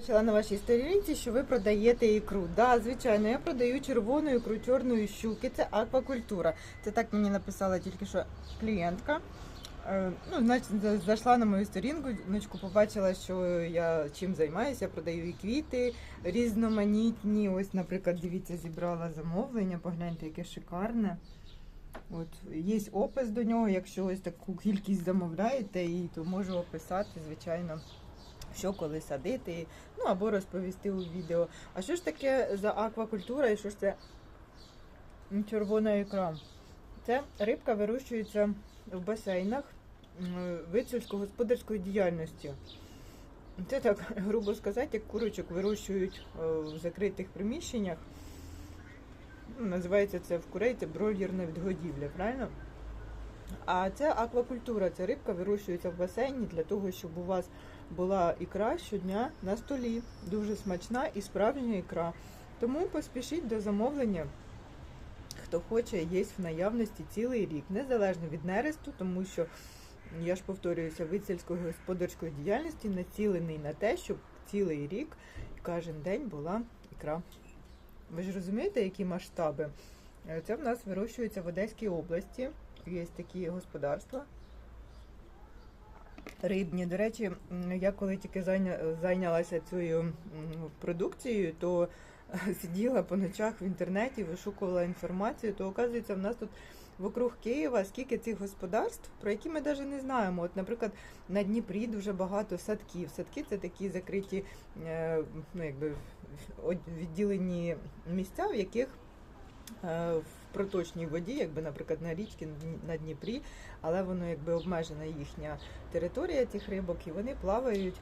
Бачила на вашій сторінці, що ви продаєте ікру. Да, звичайно, я продаю червону ікру чорної щуки. Це аквакультура. Це так мені написала тільки що клієнтка. Е, Ну, значить, зайшла на мою сторінку, внучку побачила, що я чим займаюся. Я продаю і квіти різноманітні. Ось, наприклад, дивіться, зібрала замовлення. Погляньте, яке шикарне. От є опис до нього. Якщо ось таку кількість замовляєте, то можу описати, звичайно що коли садити, ну або розповісти у відео. А що ж таке за аквакультура і що ж це червона ікра? Це рибка вирощується в басейнах вид сільськогосподарської діяльності. Це так, грубо сказати, як курочок вирощують е, в закритих приміщеннях. Ну, Називається це в курей, це бройлерна відгодівля, правильно? А це аквакультура, це рибка вирощується в басейні для того, щоб у вас була ікра щодня на столі. Дуже смачна і справжня ікра. Тому поспішіть до замовлення. Хто хоче, є в наявності цілий рік, незалежно від нересту, тому що я ж повторююся, вид сільськогосподарської діяльності націлений на те, щоб цілий рік кожен день була ікра. Ви ж розумієте, які масштаби? Це в нас вирощується в Одеській області. Є такі господарства рибні. До речі, я коли тільки зайнялася цією продукцією, то е, сиділа по ночах в інтернеті, вишукувала інформацію, то оказується, в нас тут вокруг Києва скільки цих господарств, про які ми навіть не знаємо. От, наприклад, на Дніпрі дуже багато садків. Садки це такі закриті, е, ну якби відділені місця, в яких в проточній воді, якби, наприклад, на річці на Дніпрі, але воно якби обмежена їхня територія цих рибок, і вони плавають,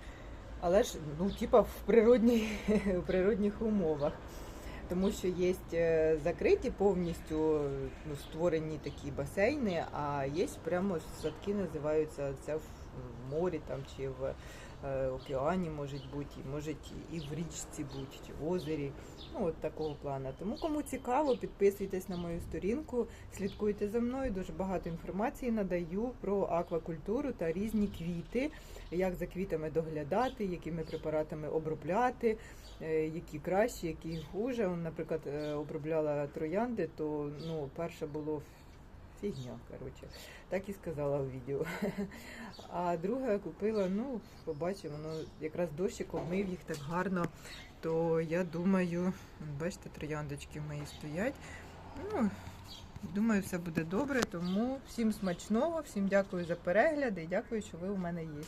але ж ну, типа в в природних умовах. Тому що є закриті повністю ну, створені такі басейни, а є прямо садки, називаються це в морі там чи в е, океані можуть бути, можуть і в річці бути, в озері. Ну, от такого плану. Тому кому цікаво, підписуйтесь на мою сторінку, слідкуйте за мною. Дуже багато інформації надаю про аквакультуру та різні квіти, як за квітами доглядати, якими препаратами обробляти, е, які кращі, які хуже. Наприклад, е, обробляла троянди, то ну, перше було фігня, коротше. Так і сказала в відео. А друга купила, ну, побачимо, воно якраз дощик обмив їх так гарно, то я думаю, бачите, трояндочки мої стоять. Ну, думаю, все буде добре, тому всім смачного, всім дякую за перегляди і дякую, що ви у мене є.